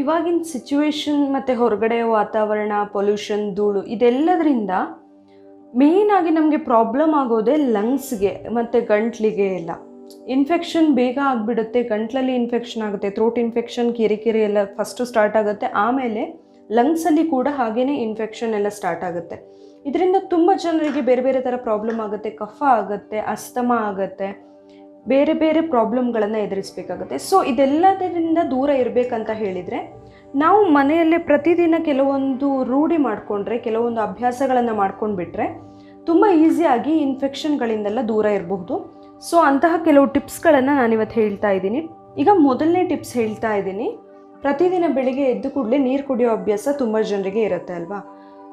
ಇವಾಗಿನ ಸಿಚುವೇಶನ್ ಮತ್ತು ಹೊರಗಡೆ ವಾತಾವರಣ ಪೊಲ್ಯೂಷನ್ ಧೂಳು ಇದೆಲ್ಲದರಿಂದ ಮೇಯ್ನಾಗಿ ನಮಗೆ ಪ್ರಾಬ್ಲಮ್ ಆಗೋದೇ ಲಂಗ್ಸ್ಗೆ ಮತ್ತು ಗಂಟ್ಲಿಗೆ ಎಲ್ಲ. ಇನ್ಫೆಕ್ಷನ್ ಬೇಗ ಆಗಿಬಿಡುತ್ತೆ, ಗಂಟ್ಲಲ್ಲಿ ಇನ್ಫೆಕ್ಷನ್ ಆಗುತ್ತೆ ಥ್ರೋಟ್ ಇನ್ಫೆಕ್ಷನ್ ಕಿರಿಕಿರಿ ಎಲ್ಲ ಫಸ್ಟು ಸ್ಟಾರ್ಟ್ ಆಗುತ್ತೆ, ಆಮೇಲೆ ಲಂಗ್ಸಲ್ಲಿ ಕೂಡ ಹಾಗೆಯೇ ಇನ್ಫೆಕ್ಷನ್ ಎಲ್ಲ ಸ್ಟಾರ್ಟ್ ಆಗುತ್ತೆ. ಇದರಿಂದ ತುಂಬ ಜನರಿಗೆ ಬೇರೆ ಬೇರೆ ಥರ ಪ್ರಾಬ್ಲಮ್ ಆಗುತ್ತೆ ಕಫ ಆಗುತ್ತೆ ಅಸ್ತಮ ಆಗುತ್ತೆ. ಬೇರೆ ಬೇರೆ ಪ್ರಾಬ್ಲಮ್ಗಳನ್ನು ಎದುರಿಸಬೇಕಾಗುತ್ತೆ. ಸೊ ಇದೆಲ್ಲದರಿಂದ ದೂರ ಇರಬೇಕಂತ ಹೇಳಿದರೆ, ನಾವು ಮನೆಯಲ್ಲೇ ಪ್ರತಿದಿನ ಕೆಲವೊಂದು ರೂಢಿ ಮಾಡಿಕೊಂಡ್ರೆ, ಕೆಲವೊಂದು ಅಭ್ಯಾಸಗಳನ್ನು ಮಾಡ್ಕೊಂಡ್ಬಿಟ್ರೆ ತುಂಬ ಈಸಿಯಾಗಿ ಇನ್ಫೆಕ್ಷನ್ಗಳಿಂದೆಲ್ಲ ದೂರ ಇರಬಹುದು. ಸೊ ಅಂತಹ ಕೆಲವು ಟಿಪ್ಸ್ಗಳನ್ನು ನಾನಿವತ್ತು ಹೇಳ್ತಾ ಇದ್ದೀನಿ. ಈಗ ಮೊದಲನೇ ಟಿಪ್ಸ್ ಹೇಳ್ತಾ ಇದ್ದೀನಿ. ಪ್ರತಿದಿನ ಬೆಳಿಗ್ಗೆ ಎದ್ದು ಕೂಡಲೇ ನೀರು ಕುಡಿಯೋ ಅಭ್ಯಾಸ ತುಂಬ ಜನರಿಗೆ ಇರುತ್ತೆ ಅಲ್ವಾ?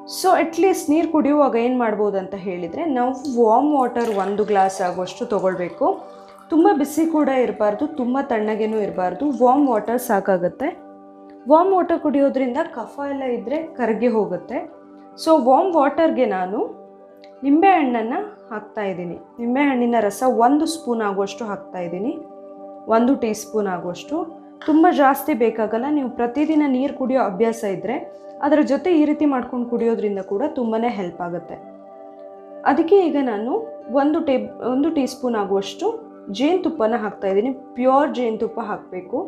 ಸೊ ಅಟ್ಲೀಸ್ಟ್ ನೀರು ಕುಡಿಯುವಾಗ ಏನು ಮಾಡ್ಬೋದು ಅಂತ ಹೇಳಿದರೆ, ನಾವು ವಾಮ್ ವಾಟರ್ ಒಂದು ಗ್ಲಾಸ್ ಆಗುವಷ್ಟು ತೊಗೊಳ್ಬೇಕು. ತುಂಬ ಬಿಸಿ ಕೂಡ ಇರಬಾರ್ದು, ತುಂಬ ತಣ್ಣಗೇನೂ ಇರಬಾರ್ದು. ವಾಮ್ ವಾಟರ್ ಸಾಕಾಗುತ್ತೆ. ವಾಮ್ ವಾಟರ್ ಕುಡಿಯೋದ್ರಿಂದ ಕಫ ಎಲ್ಲ ಇದ್ದರೆ ಕರಗಿ ಹೋಗುತ್ತೆ. ಸೊ ವಾಮ್ ವಾಟರ್ಗೆ ನಾನು ನಿಂಬೆಹಣ್ಣನ್ನು ಹಾಕ್ತಾ ಇದ್ದೀನಿ. ನಿಂಬೆಹಣ್ಣಿನ ರಸ ಒಂದು ಸ್ಪೂನ್ ಆಗುವಷ್ಟು ಹಾಕ್ತಾ ಇದ್ದೀನಿ. ಒಂದು ಟೀ ಸ್ಪೂನ್ ಆಗುವಷ್ಟು. ತುಂಬ ಜಾಸ್ತಿ ಬೇಕಾಗಲ್ಲ, ನೀವು ಪ್ರತಿದಿನ ನೀರು ಕುಡಿಯೋ ಅಭ್ಯಾಸ ಇದ್ದರೆ ಅದರ ಜೊತೆ ಈ ರೀತಿ ಮಾಡ್ಕೊಂಡು ಕುಡಿಯೋದ್ರಿಂದ ಕೂಡ ತುಂಬಾ ಹೆಲ್ಪ್ ಆಗುತ್ತೆ. ಅದಕ್ಕೆ ಈಗ ನಾನು ಒಂದು ಟೇಬ್, ಒಂದು ಟೀ ಸ್ಪೂನ್ ಆಗುವಷ್ಟು ಜೇನುತುಪ್ಪನ ಹಾಕ್ತಾ ಇದ್ದೀನಿ. ಪ್ಯೂರ್ ಜೇನುತುಪ್ಪ ಹಾಕಬೇಕು.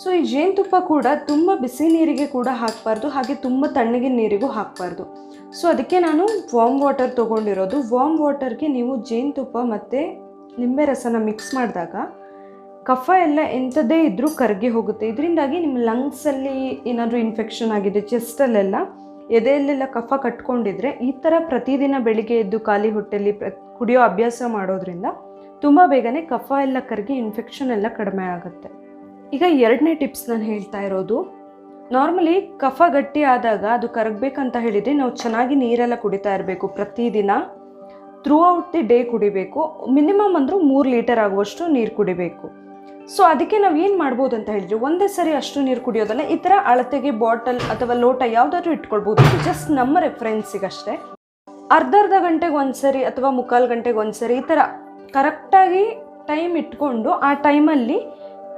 ಸೊ ಈ ಜೇನುತುಪ್ಪ ಕೂಡ ತುಂಬ ಬಿಸಿ ನೀರಿಗೆ ಕೂಡ ಹಾಕಬಾರ್ದು, ಹಾಗೆ ತುಂಬ ತಣ್ಣಗಿನ ನೀರಿಗೂ ಹಾಕಬಾರ್ದು. ಸೊ ಅದಕ್ಕೆ ನಾನು ವಾಮ್ ವಾಟರ್ ತೊಗೊಂಡಿರೋದು. ವಾಮ್ ವಾಟರ್ಗೆ ನೀವು ಜೇನುತುಪ್ಪ ಮತ್ತು ನಿಂಬೆ ರಸನ ಮಿಕ್ಸ್ ಮಾಡಿದಾಗ ಕಫ ಎಲ್ಲ ಎಂಥದ್ದೇ ಇದ್ದರೂ ಕರಗಿ ಹೋಗುತ್ತೆ. ಇದರಿಂದಾಗಿ ನಿಮ್ಮ ಲಂಗ್ಸಲ್ಲಿ ಏನಾದರೂ ಇನ್ಫೆಕ್ಷನ್ ಆಗಿದೆ ಚೆಸ್ಟಲ್ಲೆಲ್ಲ ಎದೆಯಲ್ಲೆಲ್ಲ ಕಫ ಕಟ್ಕೊಂಡಿದ್ರೆ ಈ ಥರ ಪ್ರತಿದಿನ ಬೆಳಿಗ್ಗೆ ಎದ್ದು ಖಾಲಿ ಹೊಟ್ಟೆಲಿ ಪ್ರ, ಕುಡಿಯೋ ಅಭ್ಯಾಸ ಮಾಡೋದ್ರಿಂದ ತುಂಬ ಬೇಗನೆ ಕಫ ಎಲ್ಲ ಕರಗಿ ಇನ್ಫೆಕ್ಷನ್ ಎಲ್ಲ ಕಡಿಮೆ ಆಗುತ್ತೆ. ಈಗ ಎರಡನೇ ಟಿಪ್ಸ್ ನಾನು ಹೇಳ್ತಾ ಇರೋದು ನಾರ್ಮಲಿ ಕಫ ಗಟ್ಟಿ ಆದಾಗ ಅದು ಕರಗಬೇಕಂತ ಹೇಳಿದರೆ ನಾವು ಚೆನ್ನಾಗಿ ನೀರೆಲ್ಲ ಕುಡಿತಾ ಇರಬೇಕು ಪ್ರತಿದಿನ. ಥ್ರೂ ಔಟ್ ದಿ ಡೇ ಕುಡಿಬೇಕು ಮಿನಿಮಮ್ ಅಂದರೂ ಮೂರು ಲೀಟರ್ ಆಗುವಷ್ಟು ನೀರು ಕುಡಿಬೇಕು. ಸೊ ಅದಕ್ಕೆ ನಾವು ಏನು ಮಾಡ್ಬೋದು ಅಂತ ಹೇಳಿದ್ರೆ, ಒಂದೇ ಸರಿ ಅಷ್ಟು ನೀರು ಕುಡಿಯೋದಲ್ಲ, ಈ ಥರ ಅಳತೆಗೆ ಬಾಟಲ್ ಅಥವಾ ಲೋಟ ಯಾವುದಾದ್ರೂ ಇಟ್ಕೊಳ್ಬೋದು. ಜಸ್ಟ್ ನಮ್ಮ ರೆಫರೆನ್ಸಿಗಷ್ಟೇ ಅರ್ಧ ಅರ್ಧ ಗಂಟೆಗೆ ಒಂದ್ಸರಿ ಅಥವಾ ಮುಕ್ಕಾಲು ಗಂಟೆಗೆ ಒಂದು ಸರಿ ಈ ಥರ ಕರೆಕ್ಟಾಗಿ ಟೈಮ್ ಇಟ್ಕೊಂಡು ಆ ಟೈಮಲ್ಲಿ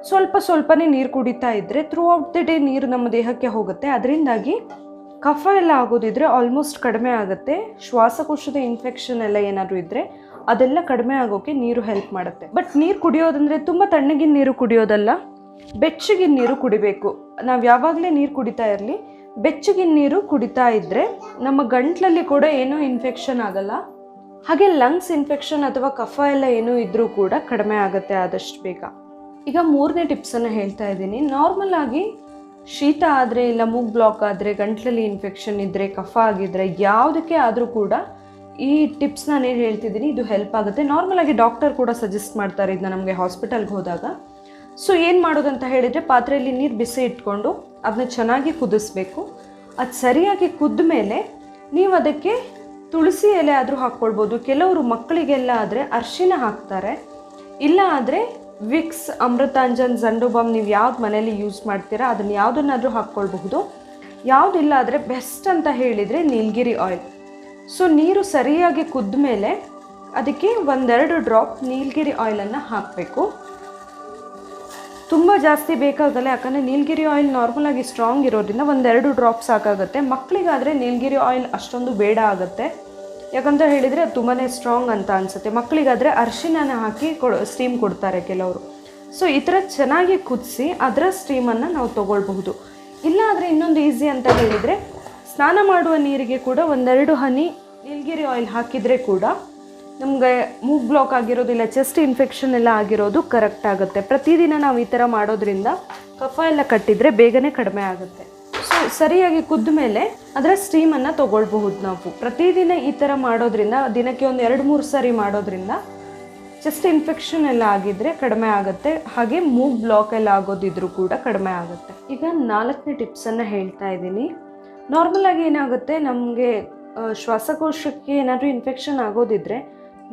ಸ್ವಲ್ಪ ಸ್ವಲ್ಪನೇ ನೀರು ಕುಡಿತಾ ಇದ್ದರೆ ಥ್ರೂ ಔಟ್ ದಿ ಡೇ ನೀರು ನಮ್ಮ ದೇಹಕ್ಕೆ ಹೋಗುತ್ತೆ. ಅದರಿಂದಾಗಿ ಕಫ ಎಲ್ಲ ಆಗೋದಿದ್ರೆ ಆಲ್ಮೋಸ್ಟ್ ಕಡಿಮೆ ಆಗುತ್ತೆ. ಶ್ವಾಸಕೋಶದ ಇನ್ಫೆಕ್ಷನ್ ಎಲ್ಲ ಏನಾದರೂ ಇದ್ದರೆ ಅದೆಲ್ಲ ಕಡಿಮೆ ಆಗೋಕ್ಕೆ ನೀರು ಹೆಲ್ಪ್ ಮಾಡುತ್ತೆ. ಬಟ್ ನೀರು ಕುಡಿಯೋದಂದರೆ ತುಂಬ ತಣ್ಣಗಿನ ನೀರು ಕುಡಿಯೋದಲ್ಲ, ಬೆಚ್ಚಗಿನ ನೀರು ಕುಡಿಬೇಕು. ನಾವು ಯಾವಾಗಲೇ ನೀರು ಕುಡಿತಾ ಇರಲಿ, ಬೆಚ್ಚಗಿನ ನೀರು ಕುಡಿತಾ ಇದ್ದರೆ ನಮ್ಮ ಗಂಟ್ಲಲ್ಲಿ ಕೂಡ ಏನೂ ಇನ್ಫೆಕ್ಷನ್ ಆಗಲ್ಲ. ಹಾಗೆ ಲಂಗ್ಸ್ ಇನ್ಫೆಕ್ಷನ್ ಅಥವಾ ಕಫ ಎಲ್ಲ ಏನೂ ಇದ್ದರೂ ಕೂಡ ಕಡಿಮೆ ಆಗುತ್ತೆ ಆದಷ್ಟು ಬೇಗ. ಈಗ ಮೂರನೇ ಟಿಪ್ಸನ್ನು ಹೇಳ್ತಾ ಇದ್ದೀನಿ. ನಾರ್ಮಲ್ ಆಗಿ ಶೀತ ಆದರೆ ಇಲ್ಲ, ಮೂಗ್ ಬ್ಲಾಕ್ ಆದರೆ, ಗಂಟ್ಲಲ್ಲಿ ಇನ್ಫೆಕ್ಷನ್ ಇದ್ದರೆ ಕಫ ಆಗಿದ್ದರೆ ಯಾವುದಕ್ಕೆ ಆದರೂ ಕೂಡ ಈ ಟಿಪ್ಸ್ ನಾನು ಏನು ಹೇಳ್ತಿದ್ದೀನಿ. ಇದು ಹೆಲ್ಪ್ ಆಗುತ್ತೆ. ನಾರ್ಮಲ್ ಆಗಿ ಡಾಕ್ಟರ್ ಕೂಡ ಸಜೆಸ್ಟ್ ಮಾಡ್ತಾರೆ ಇದನ್ನ ನಮಗೆ ಹಾಸ್ಪಿಟಲ್ಗೆ ಹೋದಾಗ. ಸೊ ಏನು ಮಾಡೋದಂತ ಹೇಳಿದರೆ ಪಾತ್ರೆಯಲ್ಲಿ ನೀರು ಬಿಸಿ ಇಟ್ಕೊಂಡು ಅದನ್ನ ಚೆನ್ನಾಗಿ ಕುದಿಸ್ಬೇಕು. ಅದು ಸರಿಯಾಗಿ ಕುದ್ದ ಮೇಲೆ ನೀವು ಅದಕ್ಕೆ ತುಳಸಿ ಎಲೆ ಆದರೂ ಹಾಕ್ಕೊಳ್ಬೋದು. ಕೆಲವರು ಮಕ್ಕಳಿಗೆಲ್ಲ ಆದರೆ ಅರ್ಶಿನ ಹಾಕ್ತಾರೆ. ಇಲ್ಲ ಆದರೆ ವಿಕ್ಸ್, ಅಮೃತಾಂಜನ್ ಜಂಡೋಬಾಮ್ ನೀವು ಯಾವ್ದು ಮನೇಲಿ ಯೂಸ್ ಮಾಡ್ತೀರಾ ಅದನ್ನು ಯಾವುದನ್ನಾದರೂ ಹಾಕ್ಕೊಳ್ಬಹುದು. ಯಾವುದಿಲ್ಲ ಆದರೆ ಬೆಸ್ಟ್ ಅಂತ ಹೇಳಿದರೆ ನೀಲಗಿರಿ ಆಯಿಲ್ ಸೊ ನೀರು ಸರಿಯಾಗಿ ಕುದ್ದ ಮೇಲೆ ಅದಕ್ಕೆ ಒಂದೆರಡು ಡ್ರಾಪ್ ನೀಲಗಿರಿ ಆಯಿಲನ್ನು ಹಾಕಬೇಕು. ತುಂಬ ಜಾಸ್ತಿ ಬೇಕಾಗಲ್ಲ, ಯಾಕಂದರೆ ನೀಲಗಿರಿ ಆಯಿಲ್ ನಾರ್ಮಲಾಗಿ ಸ್ಟ್ರಾಂಗ್ ಇರೋದ್ರಿಂದ ಒಂದೆರಡು ಡ್ರಾಪ್ ಸಾಕಾಗುತ್ತೆ. ಮಕ್ಕಳಿಗಾದರೆ ನೀಲಗಿರಿ ಆಯಿಲ್ ಅಷ್ಟೊಂದು ಬೇಡ ಆಗುತ್ತೆ. ಯಾಕಂತ ಹೇಳಿದರೆ ಅದು ತುಂಬಾ ಸ್ಟ್ರಾಂಗ್ ಅಂತ ಅನಿಸುತ್ತೆ. ಮಕ್ಕಳಿಗಾದರೆ ಅರಿಶಿನ ಹಾಕಿ ಕೊಡೋ ಸ್ಟೀಮ್ ಕೊಡ್ತಾರೆ ಕೆಲವರು. ಸೊ ಈ ಥರ ಚೆನ್ನಾಗಿ ಕುದಿಸಿ ಅದರ ಸ್ಟೀಮನ್ನು ನಾವು ತೊಗೊಳ್ಬಹುದು. ಇಲ್ಲ ಇನ್ನೊಂದು ಈಸಿ ಅಂತ ಹೇಳಿದರೆ, ಸ್ನಾನ ಮಾಡುವ ನೀರಿಗೆ ಕೂಡ ಒಂದೆರಡು ಹನಿ ನೀಲಗಿರಿ ಆಯಿಲ್ ಹಾಕಿದರೆ ಕೂಡ ನಮಗೆ ಮೂಗ್ ಬ್ಲಾಕ್ ಆಗಿರೋದಿಲ್ಲ ಚೆಸ್ಟ್ ಇನ್ಫೆಕ್ಷನ್ ಎಲ್ಲ ಆಗಿರೋದು ಕರೆಕ್ಟ್ ಆಗುತ್ತೆ. ಪ್ರತಿದಿನ ನಾವು ಈ ಥರ ಮಾಡೋದ್ರಿಂದ ಕಫ ಎಲ್ಲ ಕಟ್ಟಿದರೆ ಬೇಗನೆ ಕಡಿಮೆ ಆಗುತ್ತೆ. ಸೊ, ಸರಿಯಾಗಿ ಕುದ್ದ ಮೇಲೆ ಅದರ ಸ್ಟೀಮನ್ನು ತೊಗೊಳ್ಬಹುದು ನಾವು. ಪ್ರತಿದಿನ ಈ ಥರ ಮಾಡೋದ್ರಿಂದ, ದಿನಕ್ಕೆ ಒಂದು ಎರಡು ಮೂರು ಸಾರಿ ಮಾಡೋದ್ರಿಂದ ಜಸ್ಟ್ ಇನ್ಫೆಕ್ಷನ್ ಎಲ್ಲ ಆಗಿದ್ರೆ ಕಡಿಮೆ ಆಗುತ್ತೆ. ಹಾಗೆ ಮೂಗ್ ಬ್ಲಾಕ್ ಎಲ್ಲ ಆಗೋದಿದ್ರು ಕೂಡ ಕಡಿಮೆ ಆಗುತ್ತೆ. ಈಗ ನಾಲ್ಕನೇ ಟಿಪ್ಸನ್ನು ಹೇಳ್ತಾ ಇದ್ದೀನಿ. ನಾರ್ಮಲ್ ಆಗಿ ಏನಾಗುತ್ತೆ, ನಮಗೆ ಶ್ವಾಸಕೋಶಕ್ಕೆ ಏನಾದರೂ ಇನ್ಫೆಕ್ಷನ್ ಆಗೋದಿದ್ರೆ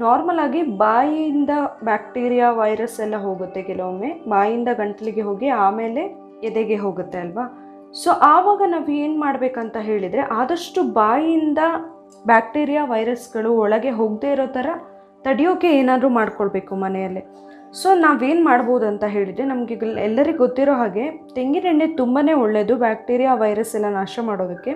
ನಾರ್ಮಲ್ ಆಗಿ ಬಾಯಿಯಿಂದ ಬ್ಯಾಕ್ಟೀರಿಯಾ ವೈರಸ್ ಎಲ್ಲ ಹೋಗುತ್ತೆ ಕೆಲವೊಮ್ಮೆ. ಬಾಯಿಯಿಂದ ಗಂಟಲಿಗೆ ಹೋಗಿ ಆಮೇಲೆ ಎದೆಗೆ ಹೋಗುತ್ತೆ ಅಲ್ವಾ? ಸೊ ಆವಾಗ ನಾವು ಏನು ಮಾಡಬೇಕಂತ ಹೇಳಿದರೆ, ಆದಷ್ಟು ಬಾಯಿಯಿಂದ ಬ್ಯಾಕ್ಟೀರಿಯಾ ವೈರಸ್ಗಳು ಒಳಗೆ ಹೋಗದೇ ಇರೋ ಥರ ತಡೆಯೋಕೆ ಏನಾದರೂ ಮಾಡ್ಕೊಳ್ಬೇಕು ಮನೆಯಲ್ಲೇ. ಸೊ ನಾವೇನು ಮಾಡ್ಬೋದು ಅಂತ ಹೇಳಿದರೆ, ನಮಗೆ ಎಲ್ಲರಿಗೂ ಗೊತ್ತಿರೋ ಹಾಗೆ ತೆಂಗಿನೆಣ್ಣೆ ತುಂಬಾ ಒಳ್ಳೆಯದು ಬ್ಯಾಕ್ಟೀರಿಯಾ ವೈರಸ್ ಎಲ್ಲ ನಾಶ ಮಾಡೋದಕ್ಕೆ.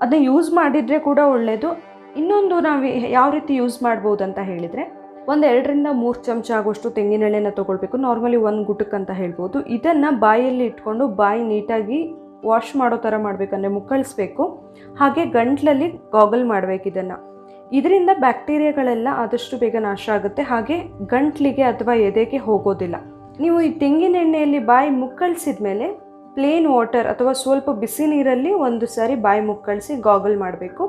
ಅದನ್ನ ಯೂಸ್ ಮಾಡಿದರೆ ಕೂಡ ಒಳ್ಳೆಯದು ಇನ್ನೊಂದು ನಾವು ಯಾವ ರೀತಿ ಯೂಸ್ ಮಾಡ್ಬೋದು ಅಂತ ಹೇಳಿದರೆ, ಒಂದು ಎರಡರಿಂದ ಮೂರು ಚಮಚ ಆಗುವಷ್ಟು ತೆಂಗಿನೆಣ್ಣೆನ ತೊಗೊಳ್ಬೇಕು. ನಾರ್ಮಲಿ ಒಂದು ಗುಟಕ್ ಅಂತ ಹೇಳ್ಬೋದು. ಇದನ್ನು ಬಾಯಲ್ಲಿ ಇಟ್ಕೊಂಡು ಬಾಯಿ ನೀಟಾಗಿ ವಾಶ್ ಮಾಡೋ ಥರ ಮಾಡಬೇಕಂದ್ರೆ ಮುಕ್ಕಳಿಸ್ಬೇಕು. ಹಾಗೆ ಗಂಟ್ಲಲ್ಲಿ ಗಾಗಲ್ ಮಾಡಬೇಕು ಇದನ್ನು. ಇದರಿಂದ ಬ್ಯಾಕ್ಟೀರಿಯಾಗಳೆಲ್ಲ ಆದಷ್ಟು ಬೇಗ ನಾಶ ಆಗುತ್ತೆ. ಹಾಗೆ ಗಂಟ್ಲಿಗೆ ಅಥವಾ ಎದೆಗೆ ಹೋಗೋದಿಲ್ಲ. ನೀವು ಈ ತೆಂಗಿನ ಎಣ್ಣೆಯಲ್ಲಿ ಬಾಯಿ ಮುಕ್ಕಳಿಸಿದ ಮೇಲೆ ಪ್ಲೇನ್ ವಾಟರ್ ಅಥವಾ ಸ್ವಲ್ಪ ಬಿಸಿ ನೀರಲ್ಲಿ ಒಂದು ಸಾರಿ ಬಾಯಿ ಮುಕ್ಕಳಿಸಿ ಗಾಗಲ್ ಮಾಡಬೇಕು.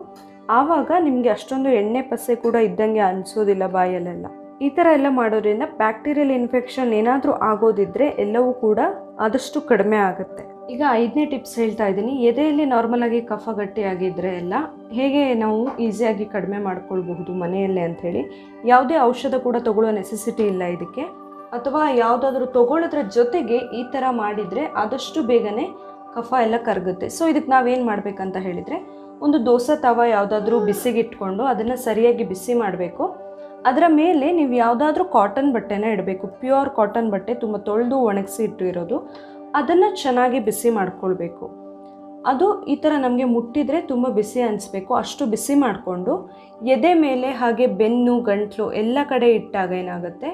ಆವಾಗ ನಿಮಗೆ ಅಷ್ಟೊಂದು ಎಣ್ಣೆ ಪಸೆ ಕೂಡ ಇದ್ದಂಗೆ ಅನಿಸೋದಿಲ್ಲ ಬಾಯಲ್ಲೆಲ್ಲ. ಈ ಥರ ಎಲ್ಲ ಮಾಡೋದ್ರಿಂದ ಬ್ಯಾಕ್ಟೀರಿಯಲ್ ಇನ್ಫೆಕ್ಷನ್ ಏನಾದರೂ ಆಗೋದಿದ್ರೆ ಎಲ್ಲವೂ ಕೂಡ ಆದಷ್ಟು ಕಡಿಮೆ ಆಗುತ್ತೆ. ಈಗ ಐದನೇ ಟಿಪ್ಸ್ ಹೇಳ್ತಾ ಇದ್ದೀನಿ. ಎದೆಯಲ್ಲಿ ನಾರ್ಮಲ್ ಆಗಿ ಕಫ ಗಟ್ಟಿಯಾಗಿದ್ದರೆ ಎಲ್ಲ ಹೇಗೆ ನಾವು ಈಸಿಯಾಗಿ ಕಡಿಮೆ ಮಾಡ್ಕೊಳ್ಬಹುದು ಮನೆಯಲ್ಲೇ ಅಂಥೇಳಿ ಯಾವುದೇ ಔಷಧ ಕೂಡ ತಗೊಳ್ಳೋ ನೆಸೆಸಿಟಿ ಇಲ್ಲ ಇದಕ್ಕೆ. ಅಥವಾ ಯಾವುದಾದ್ರೂ ತಗೊಳ್ಳೋದ್ರ ಜೊತೆಗೆ ಈ ಥರ ಮಾಡಿದರೆ ಆದಷ್ಟು ಬೇಗನೆ ಕಫ ಎಲ್ಲ ಕರಗುತ್ತೆ. ಸೊ ಇದಕ್ಕೆ ನಾವೇನು ಮಾಡಬೇಕಂತ ಹೇಳಿದರೆ, ಒಂದು ದೋಸೆ ತವ ಯಾವುದಾದ್ರೂ ಬಿಸಿಗಿಟ್ಕೊಂಡು ಅದನ್ನು ಸರಿಯಾಗಿ ಬಿಸಿ ಮಾಡಬೇಕು. ಅದರ ಮೇಲೆ ನೀವು ಯಾವುದಾದ್ರೂ ಕಾಟನ್ ಬಟ್ಟೆನ ಇಡಬೇಕು. ಪ್ಯೂರ್ ಕಾಟನ್ ಬಟ್ಟೆ, ತುಂಬ ತೊಳೆದು ಒಣಗಿಸಿ ಇಟ್ಟಿರೋದು. ಅದನ್ನು ಚೆನ್ನಾಗಿ ಬಿಸಿ ಮಾಡ್ಕೊಳ್ಬೇಕು. ಅದು ಈ ಥರ ನಮಗೆ ಮುಟ್ಟಿದರೆ ತುಂಬ ಬಿಸಿ ಅನಿಸ್ಬೇಕು. ಅಷ್ಟು ಬಿಸಿ ಮಾಡಿಕೊಂಡು ಎದೆ ಮೇಲೆ ಹಾಗೆ ಬೆನ್ನು, ಗಂಟ್ಲು ಎಲ್ಲ ಕಡೆ ಇಟ್ಟಾಗ ಏನಾಗುತ್ತೆ?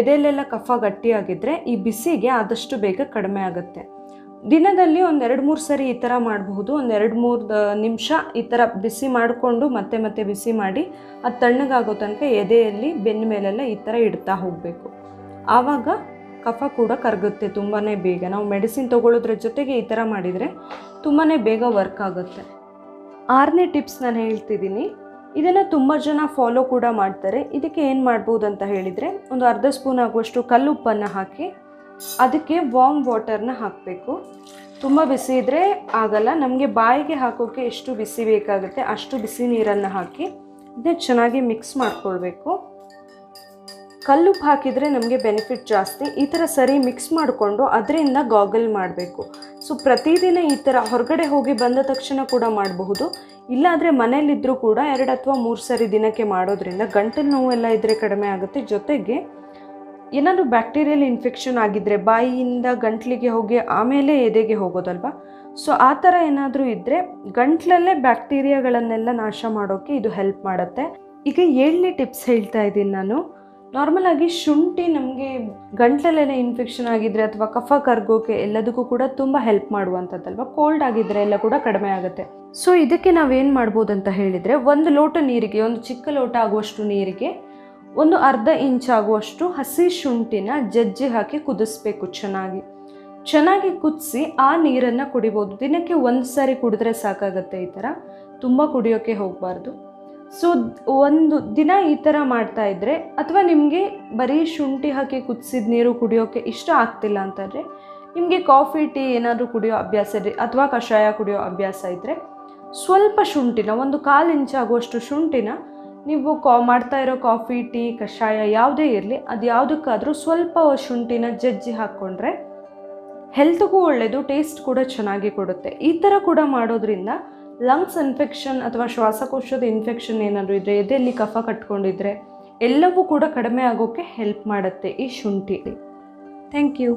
ಎದೆಯಲ್ಲೆಲ್ಲ ಕಫ ಗಟ್ಟಿಯಾಗಿದ್ದರೆ ಈ ಬಿಸಿಗೆ ಆದಷ್ಟು ಬೇಗ ಕಡಿಮೆ ಆಗುತ್ತೆ. ದಿನದಲ್ಲಿ ಒಂದೆರಡು ಮೂರು ಸರಿ ಈ ಥರ ಮಾಡಬಹುದು. ಒಂದೆರಡು ಮೂರು ನಿಮಿಷ ಈ ಥರ ಬಿಸಿ ಮಾಡಿಕೊಂಡು ಮತ್ತೆ ಮತ್ತೆ ಬಿಸಿ ಮಾಡಿ ಅದು ತಣ್ಣಗಾಗೋ ತನಕ ಎದೆಯಲ್ಲಿ ಬೆನ್ನ ಮೇಲೆಲ್ಲ ಈ ಥರ ಇಡ್ತಾ ಹೋಗಬೇಕು. ಆವಾಗ ಕಫ ಕೂಡ ಕರಗುತ್ತೆ ತುಂಬಾ ಬೇಗ. ನಾವು ಮೆಡಿಸಿನ್ ತೊಗೊಳ್ಳೋದ್ರ ಜೊತೆಗೆ ಈ ಥರ ಮಾಡಿದರೆ ತುಂಬಾ ಬೇಗ ವರ್ಕ್ ಆಗುತ್ತೆ. ಆರನೇ ಟಿಪ್ಸ್ ನಾನು ಹೇಳ್ತಿದ್ದೀನಿ. ಇದನ್ನು ತುಂಬ ಜನ ಫಾಲೋ ಕೂಡ ಮಾಡ್ತಾರೆ. ಇದಕ್ಕೆ ಏನು ಮಾಡ್ಬೋದು ಅಂತ ಹೇಳಿದರೆ, ಒಂದು ಅರ್ಧ ಸ್ಪೂನ್ ಆಗುವಷ್ಟು ಕಲ್ಲುಪ್ಪನ್ನು ಹಾಕಿ, ಅದಕ್ಕೆ ವಾಮ್ ವಾಟರ್ನ ಹಾಕಬೇಕು. ತುಂಬ ಬಿಸಿ ಇದ್ದರೆ ಆಗಲ್ಲ. ನಮಗೆ ಬಾಯಿಗೆ ಹಾಕೋಕ್ಕೆ ಎಷ್ಟು ಬಿಸಿ ಬೇಕಾಗುತ್ತೆ ಅಷ್ಟು ಬಿಸಿ ನೀರನ್ನು ಹಾಕಿ, ಇದನ್ನ ಚೆನ್ನಾಗಿ ಮಿಕ್ಸ್ ಮಾಡ್ಕೊಳ್ಬೇಕು. ಕಲ್ಲುಪ್ಪು ಹಾಕಿದರೆ ನಮಗೆ ಬೆನಿಫಿಟ್ ಜಾಸ್ತಿ. ಈ ಥರ ಸರಿ ಮಿಕ್ಸ್ ಮಾಡಿಕೊಂಡು ಅದರಿಂದ ಗಾಗಲ್ ಮಾಡಬೇಕು. ಸೊ ಪ್ರತಿದಿನ ಈ ಥರ ಹೊರಗಡೆ ಹೋಗಿ ಬಂದ ತಕ್ಷಣ ಕೂಡ ಮಾಡಬಹುದು. ಇಲ್ಲಾಂದರೆ ಮನೇಲಿದ್ದರೂ ಕೂಡ ಎರಡು ಅಥವಾ ಮೂರು ಸರಿ ದಿನಕ್ಕೆ ಮಾಡೋದ್ರಿಂದ ಗಂಟಲು ನೋವು ಎಲ್ಲ ಇದ್ದರೆ ಕಡಿಮೆ ಆಗುತ್ತೆ. ಜೊತೆಗೆ ಏನಾದರೂ ಬ್ಯಾಕ್ಟೀರಿಯಲ್ ಇನ್ಫೆಕ್ಷನ್ ಆಗಿದ್ದರೆ ಬಾಯಿಯಿಂದ ಗಂಟ್ಲಿಗೆ ಹೋಗಿ ಆಮೇಲೆ ಎದೆಗೆ ಹೋಗೋದಲ್ವಾ? ಸೊ ಆ ಥರ ಏನಾದರೂ ಇದ್ದರೆ ಗಂಟ್ಲಲ್ಲೇ ಬ್ಯಾಕ್ಟೀರಿಯಾಗಳನ್ನೆಲ್ಲ ನಾಶ ಮಾಡೋಕ್ಕೆ ಇದು ಹೆಲ್ಪ್ ಮಾಡುತ್ತೆ. ಈಗ ಏಳನೇ ಟಿಪ್ಸ್ ಹೇಳ್ತಾ ಇದ್ದೀನಿ ನಾನು. ನಾರ್ಮಲ್ ಆಗಿ ಶುಂಠಿ ನಮಗೆ ಗಂಟಲೆಲ್ಲ ಇನ್ಫೆಕ್ಷನ್ ಆಗಿದ್ರೆ ಅಥವಾ ಕಫ ಕರ್ಗೋಕೆ ಎಲ್ಲದಕ್ಕೂ ಕೂಡ ತುಂಬ ಹೆಲ್ಪ್ ಮಾಡುವಂಥದ್ದಲ್ವ? ಕೋಲ್ಡ್ ಆಗಿದ್ರೆ ಎಲ್ಲ ಕೂಡ ಕಡಿಮೆ ಆಗುತ್ತೆ. ಸೊ ಇದಕ್ಕೆ ನಾವೇನು ಮಾಡ್ಬೋದು ಅಂತ ಹೇಳಿದರೆ ಒಂದು ಲೋಟ ನೀರಿಗೆ, ಒಂದು ಚಿಕ್ಕ ಲೋಟ ಆಗುವಷ್ಟು ನೀರಿಗೆ, ಒಂದು ಅರ್ಧ ಇಂಚ್ ಆಗುವಷ್ಟು ಹಸಿ ಶುಂಠಿನ ಜಜ್ಜಿ ಹಾಕಿ ಕುದಿಸ್ಬೇಕು ಚೆನ್ನಾಗಿ. ಚೆನ್ನಾಗಿ ಕುದಿಸಿ ಆ ನೀರನ್ನು ಕುಡಿಬೋದು. ದಿನಕ್ಕೆ ಒಂದು ಸಾರಿ ಕುಡಿದ್ರೆ ಸಾಕಾಗತ್ತೆ ಈ ಥರ. ತುಂಬ ಕುಡಿಯೋಕ್ಕೆ ಹೋಗಬಾರ್ದು. ಸೊ ಒಂದು ದಿನ ಈ ಥರ ಮಾಡ್ತಾ ಇದ್ದರೆ ಅಥವಾ ನಿಮಗೆ ಬರೀ ಶುಂಠಿ ಹಾಕಿ ಕುದಿಸಿದ ನೀರು ಕುಡಿಯೋಕ್ಕೆ ಇಷ್ಟ ಆಗ್ತಿಲ್ಲ ಅಂತಂದರೆ, ನಿಮಗೆ ಕಾಫಿ, ಟೀ ಏನಾದರೂ ಕುಡಿಯೋ ಅಭ್ಯಾಸ ಇದೆ ಅಥವಾ ಕಷಾಯ ಕುಡಿಯೋ ಅಭ್ಯಾಸ ಇದ್ದರೆ ಸ್ವಲ್ಪ ಶುಂಠಿನ, ಒಂದು ಕಾಲು ಇಂಚು ಆಗುವಷ್ಟು ಶುಂಠಿನ ನೀವು ಕಾ, ಮಾಡ್ತಾ ಇರೋ ಕಾಫಿ, ಟೀ, ಕಷಾಯ ಯಾವುದೇ ಇರಲಿ, ಅದು ಯಾವುದಕ್ಕಾದರೂ ಸ್ವಲ್ಪ ಶುಂಠಿನ ಜಜ್ಜಿ ಹಾಕ್ಕೊಂಡ್ರೆ ಹೆಲ್ತ್ಗೂ ಒಳ್ಳೆಯದು ಟೇಸ್ಟ್ ಕೂಡ ಚೆನ್ನಾಗಿ ಕೊಡುತ್ತೆ. ಈ ಥರ ಕೂಡ ಮಾಡೋದ್ರಿಂದ ಲಂಗ್ಸ್ ಇನ್ಫೆಕ್ಷನ್ ಅಥವಾ ಶ್ವಾಸಕೋಶದ ಇನ್ಫೆಕ್ಷನ್ ಏನಾದರೂ ಇದ್ದರೆ ಎದೆಯಲ್ಲಿ ಕಫ ಕಟ್ಕೊಂಡಿದ್ರೆ, ಎಲ್ಲವೂ ಕೂಡ ಕಡಿಮೆ ಆಗೋಕ್ಕೆ ಹೆಲ್ಪ್ ಮಾಡುತ್ತೆ ಈ ಶುಂಠಿ. Thank you